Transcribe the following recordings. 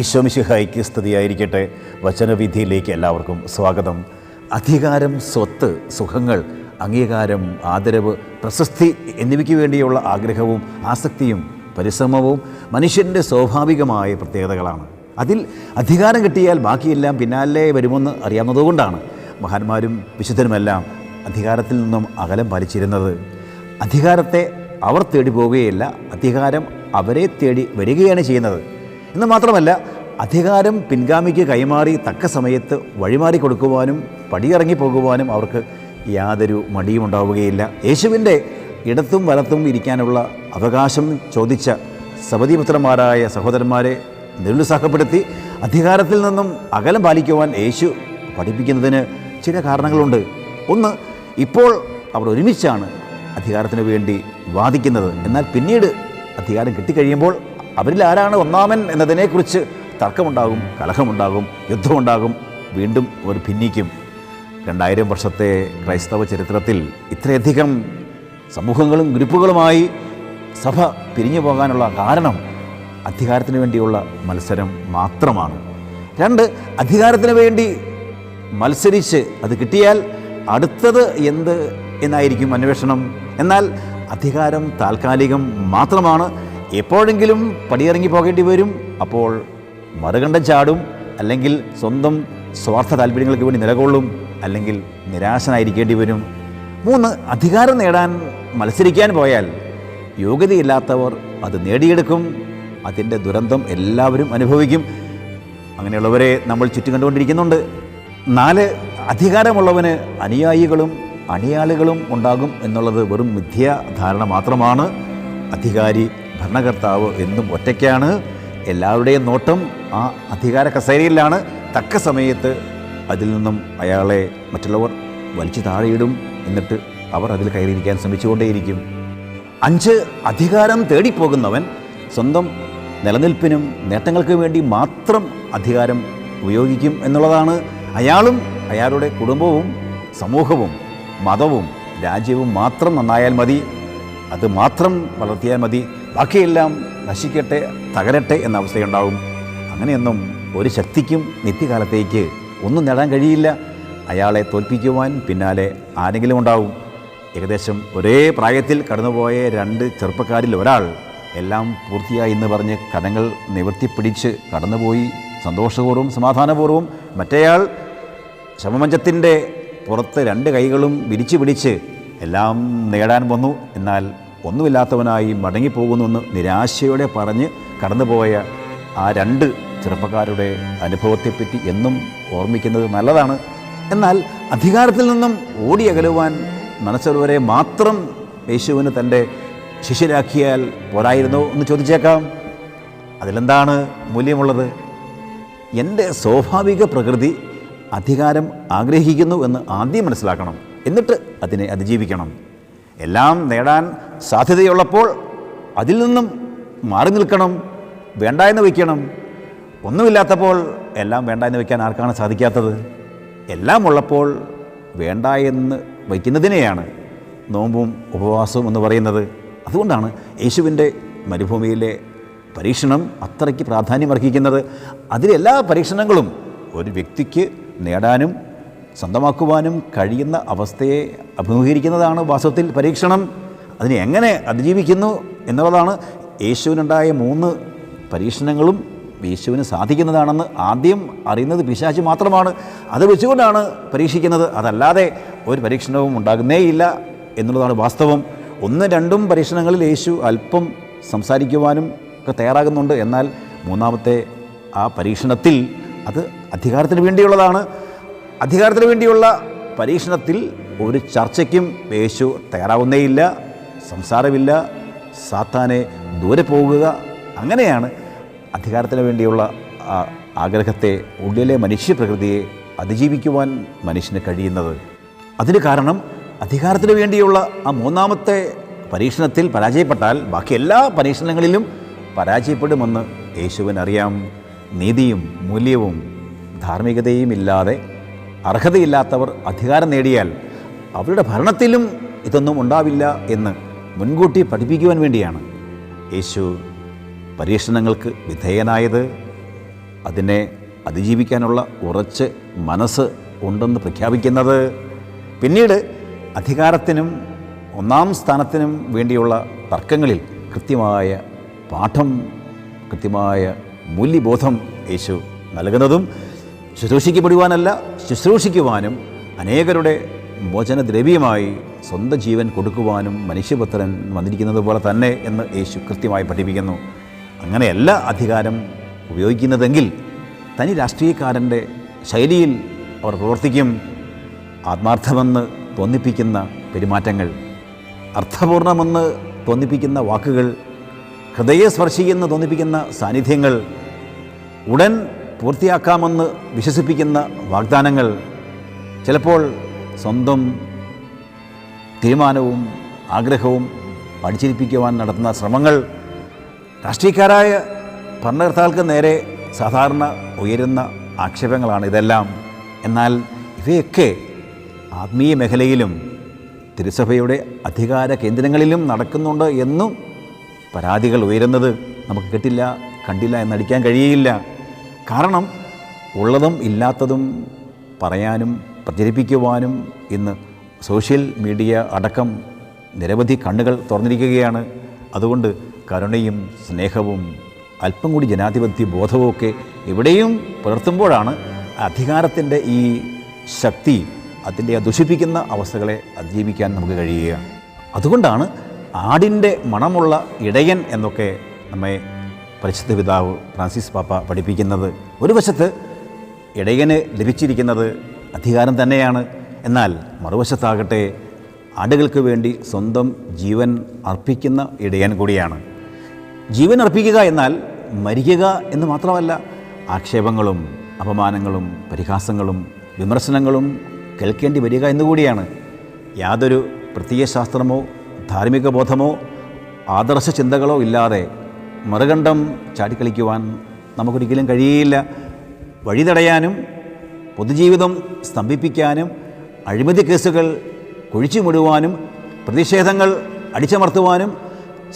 ഈശോമിശിഹായിക്ക് സ്ഥിതിയായിരിക്കട്ടെ വചനവിധിയിലേക്ക് എല്ലാവർക്കും സ്വാഗതം. അധികാരം സ്വത്ത് സുഖങ്ങൾ അംഗീകാരം ആദരവ് പ്രശസ്തി എന്നിവയ്ക്ക് വേണ്ടിയുള്ള ആഗ്രഹവും ആസക്തിയും പരിശ്രമവും മനുഷ്യന്റെ സ്വാഭാവികമായ പ്രത്യേകതകളാണ്. അതിൽ അധികാരം കിട്ടിയാൽ ബാക്കിയെല്ലാം പിന്നാലെ വരുമെന്ന് അറിയാവുന്നതുകൊണ്ടാണ് മഹാന്മാരും വിശുദ്ധരുമെല്ലാം അധികാരത്തിൽ നിന്നും അകലം പാലിച്ചിരുന്നത്. അധികാരത്തെ അവർ തേടി പോവുകയല്ല അധികാരം അവരെ തേടി വരികയാണ് ചെയ്യുന്നത്. എന്ന് മാത്രമല്ല അധികാരം പിൻഗാമിക്ക് കൈമാറി തക്ക സമയത്ത് വഴിമാറി കൊടുക്കുവാനും പടിയിറങ്ങി പോകുവാനും അവർക്ക് യാതൊരു മടിയും ഉണ്ടാവുകയില്ല. യേശുവിന്റെ ഇടത്തും വലത്തും ഇരിക്കാനുള്ള അവകാശം ചോദിച്ച സബതിപുത്രന്മാരായ സഹോദരന്മാരെ നിരുത്സാഹപ്പെടുത്തി അധികാരത്തിൽ നിന്നും അകലം പാലിക്കുവാൻ യേശു പഠിപ്പിക്കുന്നതിന് ചില കാരണങ്ങളുണ്ട്. ഒന്ന് ഇപ്പോൾ അവർ ഒരുമിച്ചാണ് അധികാരത്തിന് വേണ്ടി വാദിക്കുന്നത്. എന്നാൽ പിന്നീട് അധികാരം കിട്ടിക്കഴിയുമ്പോൾ അവരിൽ ആരാണ് ഒന്നാമൻ എന്നതിനെക്കുറിച്ച് തർക്കമുണ്ടാകും കലഹമുണ്ടാകും യുദ്ധമുണ്ടാകും വീണ്ടും ഒരു ഭിന്നിക്കും. രണ്ടായിരം വർഷത്തെ ക്രൈസ്തവ ചരിത്രത്തിൽ ഇത്രയധികം സമൂഹങ്ങളും ഗ്രൂപ്പുകളുമായി സഭ പിരിഞ്ഞു പോകാനുള്ള കാരണം അധികാരത്തിന് വേണ്ടിയുള്ള മത്സരം മാത്രമാണ്. രണ്ട് അധികാരത്തിന് വേണ്ടി മത്സരിച്ച് അത് കിട്ടിയാൽ അടുത്തത് എന്ത് എന്നായിരിക്കും അന്വേഷണം. എന്നാൽ അധികാരം താൽക്കാലികം മാത്രമാണ്. എപ്പോഴെങ്കിലും പടിയിറങ്ങി പോകേണ്ടി വരും. അപ്പോൾ മറുകണ്ഠം ചാടും. അല്ലെങ്കിൽ സ്വന്തം സ്വാർത്ഥ താല്പര്യങ്ങൾക്ക് വേണ്ടി നിലകൊള്ളും. അല്ലെങ്കിൽ നിരാശനായിരിക്കേണ്ടി വരും. മൂന്ന് അധികാരം നേടാൻ മത്സരിക്കാൻ പോയാൽ യോഗ്യതയില്ലാത്തവർ അത് നേടിയെടുക്കും. അതിന്റെ ദുരന്തം എല്ലാവരും അനുഭവിക്കും. അങ്ങനെയുള്ളവരെ നമ്മൾ ചുറ്റും കണ്ടുകൊണ്ടിരിക്കുന്നുണ്ട്. നാല് അധികാരമുള്ളവന് അനുയായികളും അണിയാളുകളും ഉണ്ടാകും എന്നുള്ളത് വെറും മിഥ്യാധാരണ മാത്രമാണ്. അധികാരി ഭരണകർത്താവ് എന്നും ഒറ്റയ്ക്കാണ്. എല്ലാവരുടെയും നോട്ടം ആ അധികാര കസേരയിലാണ്. തക്ക സമയത്ത് അതിൽ നിന്നും അയാളെ മറ്റുള്ളവർ വലിച്ചു താഴെയിടും എന്നിട്ട് അവർ അതിൽ കയറിയിരിക്കാൻ ശ്രമിച്ചുകൊണ്ടേയിരിക്കും. അഞ്ച് അധികാരം തേടിപ്പോകുന്നവൻ സ്വന്തം നിലനിൽപ്പിനും നേട്ടങ്ങൾക്ക് വേണ്ടി മാത്രം അധികാരം ഉപയോഗിക്കും എന്നുള്ളതാണ്. അയാളും അയാളുടെ കുടുംബവും സമൂഹവും മതവും രാജ്യവും മാത്രം നന്നായാൽ മതി. അത് മാത്രം വളർത്തിയാൽ മതി. ബാക്കിയെല്ലാം നശിക്കട്ടെ തകരട്ടെ എന്ന അവസ്ഥയുണ്ടാവും അങ്ങനെയൊന്നും ഒരു ശക്തിക്കും നിത്യകാലത്തേക്ക് ഒന്നും നേടാൻ കഴിയില്ല. അയാളെ തോൽപ്പിക്കുവാൻ പിന്നാലെ ആരെങ്കിലും ഉണ്ടാവും. ഏകദേശം ഒരേ പ്രായത്തിൽ കടന്നുപോയ രണ്ട് ചെറുപ്പക്കാരിൽ ഒരാൾ എല്ലാം പൂർത്തിയായി എന്ന് പറഞ്ഞ് കടങ്ങൾ നിവർത്തിപ്പിടിച്ച് കടന്നുപോയി. സന്തോഷപൂർവം സമാധാനപൂർവം മറ്റേയാൾ ശവമഞ്ചത്തിന്റെ പുറത്ത് രണ്ട് കൈകളും വിരിച്ചു പിടിച്ച് എല്ലാം നേടാൻ വന്നു. എന്നാൽ ഒന്നുമില്ലാത്തവനായി മടങ്ങിപ്പോകുന്നുവെന്ന് നിരാശയോടെ പറഞ്ഞ് കടന്നുപോയ ആ രണ്ട് ചെറുപ്പക്കാരുടെ അനുഭവത്തെപ്പറ്റി എന്നും ഓർമ്മിക്കുന്നത് നല്ലതാണ്. എന്നാൽ അധികാരത്തിൽ നിന്നും ഓടിയകലുവാൻ മനസ്സുള്ളവരെ മാത്രം യേശുവിന് തന്റെ ശിഷ്യരാക്കിയാൽ പോരായിരുന്നോ എന്ന് ചോദിച്ചേക്കാം. അതിലെന്താണ് മൂല്യമുള്ളത്? എന്റെ സ്വാഭാവിക പ്രകൃതി അധികാരം ആഗ്രഹിക്കുന്നു എന്ന് ആദ്യം മനസ്സിലാക്കണം. എന്നിട്ട് അതിനെ അതിജീവിക്കണം. എല്ലാം നേടാൻ സാധ്യതയുള്ളപ്പോൾ അതിൽ നിന്നും മാറി നിൽക്കണം വേണ്ട എന്ന് വയ്ക്കണം. ഒന്നുമില്ലാത്തപ്പോൾ എല്ലാം വേണ്ട എന്ന് വയ്ക്കാൻ ആർക്കാണ് സാധിക്കാത്തത്? എല്ലാം ഉള്ളപ്പോൾ വേണ്ട എന്ന് വയ്ക്കുന്നതിനെയാണ് നോമ്പും ഉപവാസവും എന്ന് പറയുന്നത്. അതുകൊണ്ടാണ് യേശുവിന്റെ മരുഭൂമിയിലെ പരീക്ഷണം അത്രയ്ക്ക് പ്രാധാന്യം അർഹിക്കുന്നത് അതിലെല്ലാ പരീക്ഷണങ്ങളും ഒരു വ്യക്തിക്ക് നേടാനും സ്വന്തമാക്കുവാനും കഴിയുന്ന അവസ്ഥയെ അഭിമുഖീകരിക്കുന്നതാണ് വാസ്തവത്തിൽ പരീക്ഷണം. അതിനെ എങ്ങനെ അതിജീവിക്കുന്നു എന്നുള്ളതാണ് യേശുവിനുണ്ടായ മൂന്ന് പരീക്ഷണങ്ങളും യേശുവിന് സാധിക്കുന്നതാണെന്ന് ആദ്യം അറിയുന്നത് പിശാച് മാത്രമാണ്. അത് വെച്ചുകൊണ്ടാണ് പരീക്ഷിക്കുന്നത്. അതല്ലാതെ ഒരു പരീക്ഷണവും ഉണ്ടാകുന്നേയില്ല എന്നുള്ളതാണ് വാസ്തവം. ഒന്ന് രണ്ടും പരീക്ഷണങ്ങളിൽ യേശു അല്പം സംസാരിക്കുവാനും ഒക്കെ തയ്യാറാകുന്നുണ്ട്. എന്നാൽ മൂന്നാമത്തെ ആ പരീക്ഷണത്തിൽ അത് അധികാരത്തിന് വേണ്ടിയുള്ളതാണ്. അധികാരത്തിന് വേണ്ടിയുള്ള പരീക്ഷണത്തിൽ ഒരു ചർച്ചയ്ക്കും യേശു തയ്യാറാവുന്നേയില്ല സംസാരമില്ല സാത്താനെ ദൂരെ പോകുക. അങ്ങനെയാണ് അധികാരത്തിന് വേണ്ടിയുള്ള ആഗ്രഹത്തെ ഉള്ളിലെ മനുഷ്യപ്രകൃതിയെ അതിജീവിക്കുവാൻ മനുഷ്യന് കഴിയുന്നത്. അതിന് കാരണം അധികാരത്തിന് വേണ്ടിയുള്ള ആ മൂന്നാമത്തെ പരീക്ഷണത്തിൽ പരാജയപ്പെട്ടാൽ ബാക്കി എല്ലാ പരീക്ഷണങ്ങളിലും പരാജയപ്പെടുമെന്ന് യേശുവിനറിയാം. നീതിയും മൂല്യവും ധാർമ്മികതയും ഇല്ലാതെ അർഹതയില്ലാത്തവർ അധികാരം നേടിയാൽ അവരുടെ ഭരണത്തിലും ഇതൊന്നും ഉണ്ടാവില്ല എന്ന് മുൻകൂട്ടി പഠിപ്പിക്കുവാൻ വേണ്ടിയാണ്. യേശു പരീക്ഷണങ്ങൾക്ക് വിധേയനായത്. അതിനെ അതിജീവിക്കാനുള്ള ഉറച്ച് മനസ്സ് ഉണ്ടെന്ന് പ്രഖ്യാപിക്കുന്നത്. പിന്നീട് അധികാരത്തിനും ഒന്നാം സ്ഥാനത്തിനും വേണ്ടിയുള്ള തർക്കങ്ങളിൽ കൃത്യമായ പാഠം കൃത്യമായ മൂല്യബോധം യേശു നൽകുന്നതും ശുശ്രൂഷിക്കപ്പെടുവാനല്ല ശുശ്രൂഷിക്കുവാനും അനേകരുടെ മോചനദ്രവ്യമായി സ്വന്തം ജീവൻ കൊടുക്കുവാനും മനുഷ്യപുത്രൻ വന്നിരിക്കുന്നത് പോലെ തന്നെ എന്ന് യേശു കൃത്യമായി പഠിപ്പിക്കുന്നു. അങ്ങനെയല്ല അധികാരം ഉപയോഗിക്കുന്നതെങ്കിൽ തനി രാഷ്ട്രീയക്കാരന്റെ ശൈലിയിൽ അവർ പ്രവർത്തിക്കും. ആത്മാർത്ഥമെന്ന് തോന്നിപ്പിക്കുന്ന പെരുമാറ്റങ്ങൾ അർത്ഥപൂർണമെന്ന് തോന്നിപ്പിക്കുന്ന വാക്കുകൾ ഹൃദയസ്പർശിയെന്ന് തോന്നിപ്പിക്കുന്ന സാന്നിധ്യങ്ങൾ ഉടൻ പൂർത്തിയാക്കാമെന്ന് വിശ്വസിപ്പിക്കുന്ന വാഗ്ദാനങ്ങൾ ചിലപ്പോൾ സ്വന്തം തീരുമാനവും ആഗ്രഹവും പഠിച്ചിരിപ്പിക്കുവാൻ നടത്തുന്ന ശ്രമങ്ങൾ രാഷ്ട്രീയക്കാരായ ഭരണകർത്താക്കൾക്ക് നേരെ സാധാരണ ഉയരുന്ന ആക്ഷേപങ്ങളാണ് ഇതെല്ലാം. എന്നാൽ ഇവയൊക്കെ ആത്മീയ മേഖലയിലും തിരുസഭയുടെ അധികാര കേന്ദ്രങ്ങളിലും നടക്കുന്നുണ്ട് എന്നും പരാതികൾ ഉയരുന്നത് നമുക്ക് കിട്ടില്ല കണ്ടില്ല എന്നടിക്കാൻ കഴിയുകയില്ല. കാരണം ഉള്ളതും ഇല്ലാത്തതും പറയാനും പ്രചരിപ്പിക്കുവാനും ഇന്ന് സോഷ്യൽ മീഡിയ അടക്കം നിരവധി കണ്ണുകൾ തുറന്നിരിക്കുകയാണ്. അതുകൊണ്ട് കരുണയും സ്നേഹവും അല്പം കൂടി ജനാധിപത്യ ബോധവുമൊക്കെ എവിടെയും പുലർത്തുമ്പോഴാണ് അധികാരത്തിന്റെ ഈ ശക്തി അതിന്റെ ദുഷിപ്പിക്കുന്ന അവസ്ഥകളെ അതിജീവിക്കാൻ നമുക്ക് കഴിയുക. അതുകൊണ്ടാണ് ആടിന്റെ മണമുള്ള ഇടയൻ എന്നൊക്കെ നമ്മെ പരിശുദ്ധ പിതാവ് ഫ്രാൻസിസ് പാപ്പ പഠിപ്പിക്കുന്നത് ഒരു വശത്ത് ഇടയന് ലഭിച്ചിരിക്കുന്നത് അധികാരം തന്നെയാണ്. എന്നാൽ മറുവശത്താകട്ടെ ആടുകൾക്ക് വേണ്ടി സ്വന്തം ജീവൻ അർപ്പിക്കുന്ന ഇടയൻ കൂടിയാണ്. ജീവൻ അർപ്പിക്കുക എന്നാൽ മരിക്കുക എന്ന് മാത്രമല്ല ആക്ഷേപങ്ങളും അപമാനങ്ങളും പരിഹാസങ്ങളും വിമർശനങ്ങളും കേൾക്കേണ്ടി വരിക എന്നുകൂടിയാണ് യാതൊരു പ്രത്യയശാസ്ത്രമോ ധാർമ്മിക ബോധമോ ആദർശ ചിന്തകളോ ഇല്ലാതെ മറുകണ്ഠം ചാടിക്കളിക്കുവാൻ നമുക്കൊരിക്കലും കഴിയില്ല. വഴി തടയാനും പൊതുജീവിതം സ്തംഭിപ്പിക്കാനും അഴിമതി കേസുകൾ കുഴിച്ചു മുടുവാനും പ്രതിഷേധങ്ങൾ അടിച്ചമർത്തുവാനും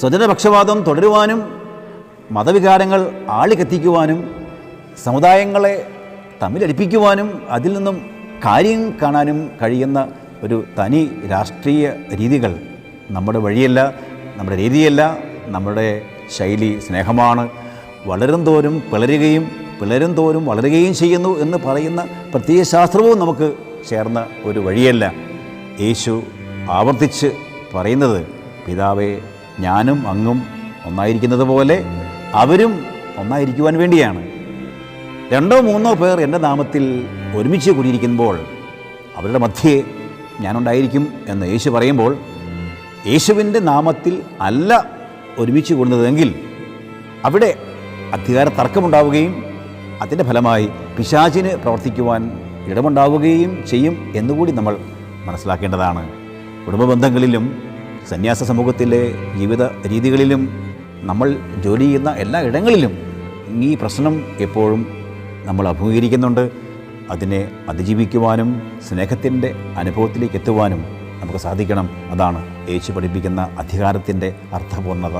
സ്വജനപക്ഷപാതം തുടരുവാനും മതവികാരങ്ങൾ ആളിക്കത്തിക്കുവാനും സമുദായങ്ങളെ തമ്മിലടിപ്പിക്കുവാനും അതിൽ നിന്നും കാര്യം കാണാനും കഴിയുന്ന ഒരു തനി രാഷ്ട്രീയ രീതികൾ നമ്മുടെ വഴിയല്ല നമ്മുടെ രീതിയല്ല നമ്മുടെ ശൈലി സ്നേഹമാണ്. വളരും തോറും പിളരുകയും പിളരും തോറും വളരുകയും ചെയ്യുന്നു എന്ന് പറയുന്ന പ്രത്യയശാസ്ത്രവും നമുക്ക് ചേർന്ന ഒരു വഴിയല്ല. യേശു ആവർത്തിച്ച് പറയുന്നത് പിതാവേ ഞാനും അങ്ങും ഒന്നായിരിക്കുന്നത് പോലെ അവരും ഒന്നായിരിക്കുവാൻ വേണ്ടിയാണ്. രണ്ടോ മൂന്നോ പേർ എന്റെ നാമത്തിൽ ഒരുമിച്ച് കൂടിയിരിക്കുമ്പോൾ അവരുടെ മധ്യേ ഞാനുണ്ടായിരിക്കും എന്ന് യേശു പറയുമ്പോൾ യേശുവിന്റെ നാമത്തിൽ അല്ല ഒരുമിച്ച് കൂടുന്നതെങ്കിൽ അവിടെ അധികാര തർക്കമുണ്ടാവുകയും അതിന്റെ ഫലമായി പിശാചിന് പ്രവർത്തിക്കുവാൻ ഇടമുണ്ടാവുകയും ചെയ്യും എന്നുകൂടി നമ്മൾ മനസ്സിലാക്കേണ്ടതാണ്. കുടുംബ ബന്ധങ്ങളിലും സന്യാസ സമൂഹത്തിലെ ജീവിത രീതികളിലും നമ്മൾ ജോലി ചെയ്യുന്ന എല്ലാ ഇടങ്ങളിലും ഈ പ്രശ്നം എപ്പോഴും നമ്മൾ അഭിമുഖീകരിക്കുന്നുണ്ട്. അതിനെ അതിജീവിക്കുവാനും സ്നേഹത്തിന്റെ അനുഭവത്തിലേക്ക് എത്തുവാനും നമുക്ക് സാധിക്കണം. അതാണ് യേശു പഠിപ്പിക്കുന്ന അധികാരത്തിന്റെ അർത്ഥപൂർണത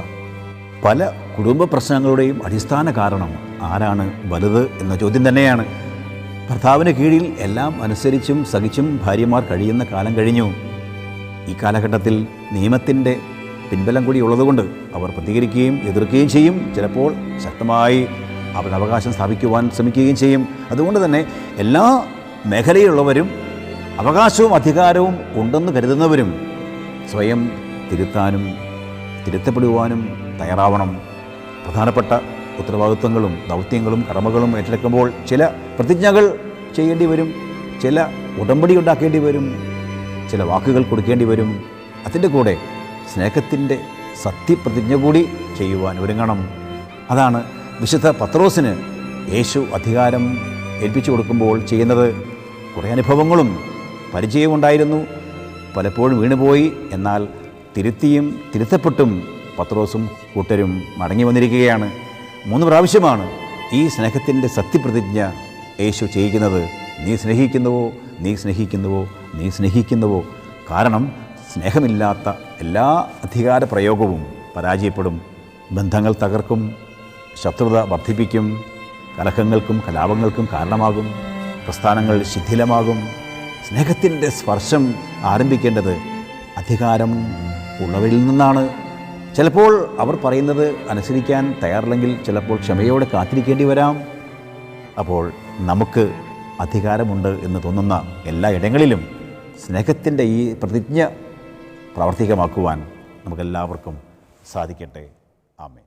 പല കുടുംബ പ്രശ്നങ്ങളുടെയും അടിസ്ഥാന കാരണം ആരാണ് വലുത് എന്ന ചോദ്യം തന്നെയാണ്. ഭർത്താവിന് കീഴിൽ എല്ലാം അനുസരിച്ചും സഹിച്ചും ഭാര്യമാർ കഴിയുന്ന കാലം കഴിഞ്ഞു. ഈ കാലഘട്ടത്തിൽ നിയമത്തിന്റെ പിൻബലം കൂടി ഉള്ളതുകൊണ്ട് അവർ പ്രതികരിക്കുകയും എതിർക്കുകയും ചെയ്യും. ചിലപ്പോൾ ശക്തമായി അവരുടെ അവകാശം സ്ഥാപിക്കുവാൻ ശ്രമിക്കുകയും ചെയ്യും. അതുകൊണ്ട് തന്നെ എല്ലാ മേഖലയിലുള്ളവരും അവകാശവും അധികാരവും ഉണ്ടെന്ന് കരുതുന്നവരും സ്വയം തിരുത്താനും തിരുത്തപ്പെടുവാനും തയ്യാറാവണം. പ്രധാനപ്പെട്ട ഉത്തരവാദിത്വങ്ങളും ദൗത്യങ്ങളും കടമകളും ഏറ്റെടുക്കുമ്പോൾ ചില പ്രതിജ്ഞകൾ ചെയ്യേണ്ടി വരും ചില ഉടമ്പടി ഉണ്ടാക്കേണ്ടി വരും ചില വാക്കുകൾ കൊടുക്കേണ്ടി വരും. അതിന്റെ കൂടെ സ്നേഹത്തിന്റെ സത്യപ്രതിജ്ഞ കൂടി ചെയ്യുവാൻ ഒരുങ്ങണം. അതാണ് വിശുദ്ധ പത്രോസിന് യേശു അധികാരം ഏൽപ്പിച്ചു കൊടുക്കുമ്പോൾ ചെയ്യുന്നത്. കുറേ അനുഭവങ്ങളും പരിചയമുണ്ടായിരുന്നു. പലപ്പോഴും വീണുപോയി. എന്നാൽ തിരുത്തിയും തിരുത്തപ്പെട്ടും പത്രോസും കൂട്ടരും മടങ്ങി വന്നിരിക്കുകയാണ്. മൂന്ന് പ്രാവശ്യമാണ് ഈ സ്നേഹത്തിന്റെ സത്യപ്രതിജ്ഞ യേശു ചെയ്യിക്കുന്നത്. നീ സ്നേഹിക്കുന്നുവോ? നീ സ്നേഹിക്കുന്നുവോ? നീ സ്നേഹിക്കുന്നുവോ? കാരണം സ്നേഹമില്ലാത്ത എല്ലാ അധികാര പ്രയോഗവും പരാജയപ്പെടും. ബന്ധങ്ങൾ തകർക്കും. ശത്രുത വർദ്ധിപ്പിക്കും. കലഹങ്ങൾക്കും കലാപങ്ങൾക്കും കാരണമാകും. പ്രസ്ഥാനങ്ങൾ ശിഥിലമാകും. സ്നേഹത്തിന്റെ സ്പർശം ആരംഭിക്കേണ്ടത് അധികാരം ഉള്ളവരിൽ നിന്നാണ്. ചിലപ്പോൾ അവർ പറയുന്നത് അനുസരിക്കാൻ തയ്യാറില്ലെങ്കിൽ ചിലപ്പോൾ ക്ഷമയോടെ കാത്തിരിക്കേണ്ടി വരാം. അപ്പോൾ നമുക്ക് അധികാരമുണ്ട് എന്ന് തോന്നുന്ന എല്ലാ ഇടങ്ങളിലും സ്നേഹത്തിന്റെ ഈ പ്രതിജ്ഞ പ്രാവർത്തികമാക്കുവാൻ നമുക്കെല്ലാവർക്കും സാധിക്കട്ടെ. ആമേ